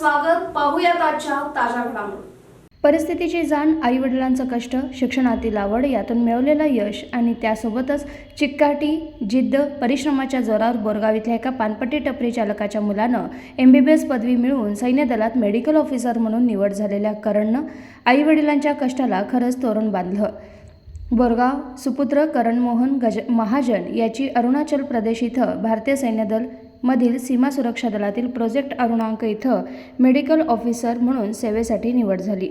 स्वागत. पाहूयात आजच्या ताज्या घडामोडी. परिस्थितीची जाण आईवडिलांचं कष्ट शिक्षणातील आवड यातून मिळवलेलं यश आणि त्यासोबतच चिक्काटी जिद्द परिश्रमाच्या जोरावर बोरगाव इथल्या एका पानपट्टी टपरी चालकाच्या मुलानं एम बी बी एस पदवी मिळवून सैन्य दलात मेडिकल ऑफिसर म्हणून निवड झालेल्या करणनं आईवडिलांच्या कष्टाला खरंच तोरण बांधलं. बोरगाव सुपुत्र करणमोहन गज महाजन याची अरुणाचल प्रदेश इथं भारतीय सैन्य दल मधील सीमा सुरक्षा दलातील प्रोजेक्ट अरुणांक इथं मेडिकल ऑफिसर म्हणून सेवेसाठी निवड झाली.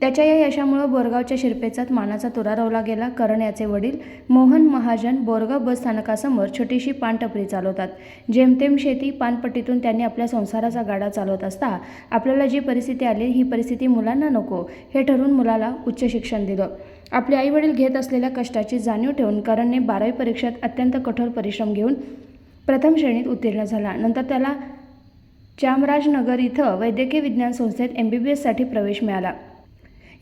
त्याच्या या यशामुळं बोरगावच्या शिरपेचात मानाचा तुरा रोवला गेला. करण याचे वडील मोहन महाजन बोरगाव बस स्थानकासमोर छोटीशी पानटपरी चालवतात. जेमतेम शेती पानपट्टीतून त्यांनी आपल्या संसाराचा गाडा चालवत असता आपल्याला जी परिस्थिती आली ही परिस्थिती मुलांना नको हे ठरवून मुलाला उच्च शिक्षण दिलं. आपले आईवडील घेत असलेल्या कष्टाची जाणीव ठेवून करणने बारावी परीक्षेत अत्यंत कठोर परिश्रम घेऊन प्रथम श्रेणीत उत्तीर्ण झाला. नंतर त्याला चामराजनगर इथं वैद्यकीय विज्ञान संस्थेत एम बी बी एससाठी प्रवेश मिळाला.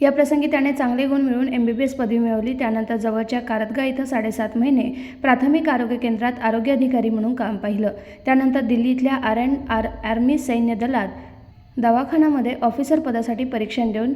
या प्रसंगी त्याने चांगले गुण मिळवून एम बी बी एस पदवी मिळवली. त्यानंतर जवळच्या कारतगा इथं साडेसात महिने प्राथमिक आरोग्य केंद्रात आरोग्य अधिकारी म्हणून काम पाहिलं. त्यानंतर दिल्ली इथल्या आर एन आर आर्मी सैन्य दलात दवाखान्यामध्ये ऑफिसर पदासाठी परीक्षण देऊन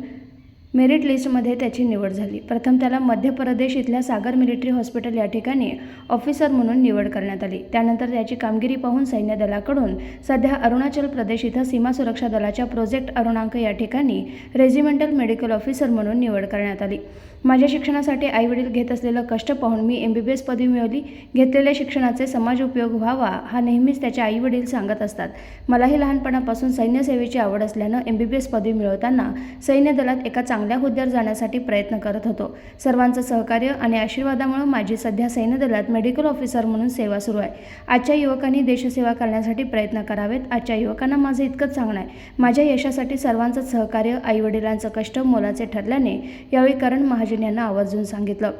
मेरिट लिस्टमध्ये त्याची निवड झाली. प्रथम त्याला मध्य प्रदेश इथल्या सागर मिलिटरी हॉस्पिटल या ठिकाणी ऑफिसर म्हणून निवड करण्यात आली. त्यानंतर त्याची कामगिरी पाहून सैन्य दलाकडून सध्या अरुणाचल प्रदेश इथं सीमा सुरक्षा दलाच्या प्रोजेक्ट अरुणांक या ठिकाणी रेजिमेंटल मेडिकल ऑफिसर म्हणून निवड करण्यात आली. माझ्या शिक्षणासाठी आईवडील घेत असलेलं कष्ट पाहून मी एम बी बी एस पदवी मिळवली. घेतलेल्या शिक्षणाचे समाज उपयोग व्हावा हा नेहमीच त्याचे आईवडील सांगत असतात. मलाही लहानपणापासून सैन्यसेवेची आवड असल्यानं एम बी बी एस पदवी मिळवताना सैन्य दलात एका चांगल्या हुद्द्यावर जाण्यासाठी प्रयत्न करत होतो. सर्वांचं सहकार्य आणि आशीर्वादामुळे माझी सध्या सैन्यदलात मेडिकल ऑफिसर म्हणून सेवा सुरू आहे. आजच्या युवकांनी देशसेवा करण्यासाठी प्रयत्न करावेत. आजच्या युवकांना माझं इतकंच सांगणं आहे. माझ्या यशासाठी सर्वांचं सहकार्य आईवडिलांचं कष्ट मोलाचे ठरल्याने यावेळी करण महाजन यांना आवर्जून सांगितलं.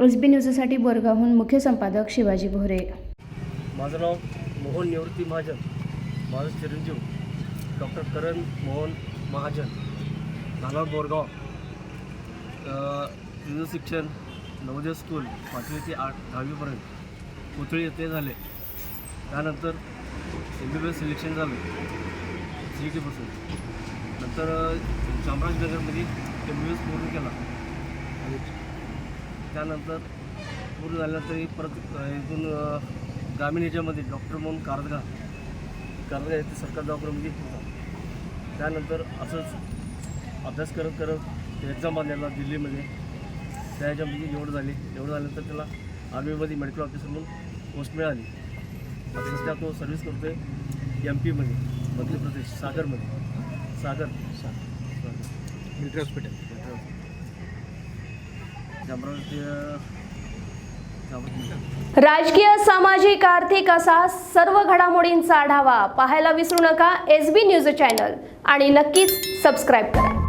एस बी न्यूजसाठी बोरगावहून मुख्य संपादक शिवाजी भोरे. माझं नाव मोहन निवृत्ती महाजन. माझं चिरंजीव. डॉक्टर करण मोहन महाजन. नागाव बोरगाव. तिचं शिक्षण नवोदय स्कूल पाचवी ते आठ दहावीपर्यंत पुतळी येथे झाले. त्यानंतर M B B S selection झालं. सी ई टीपासून नंतर चामराजनगरमध्ये एम बी बी एस पूर्ण केला. आणि त्यानंतर पूर्ण झाल्यानंतर परत इथून ग्रामीण याच्यामध्ये डॉक्टर म्हणून कारदगा कारदगा येथे सरकार दवाखान्यामध्ये होता त्यानंतर असंच अभ्यास करत करत एक्झाम बांधलेला दिल्लीमध्ये. त्या ह्याच्यामध्ये निवड झाली. निवड झाल्यानंतर त्याला आर्मीमध्ये मेडिकल ऑफिसर म्हणून पोस्ट मिळाली. आता सध्या तो सर्व्हिस करतो आहे एम पीमध्ये मध्य प्रदेश सागरमध्ये. सागर. सागर मिलिटरी हॉस्पिटल राजकीय सामाजिक आर्थिक असा सर्व घडामोडींचा आढावा पाहायला विसरू नका. एस बी न्यूज चॅनल आणि नक्कीच सबस्क्राईब करा.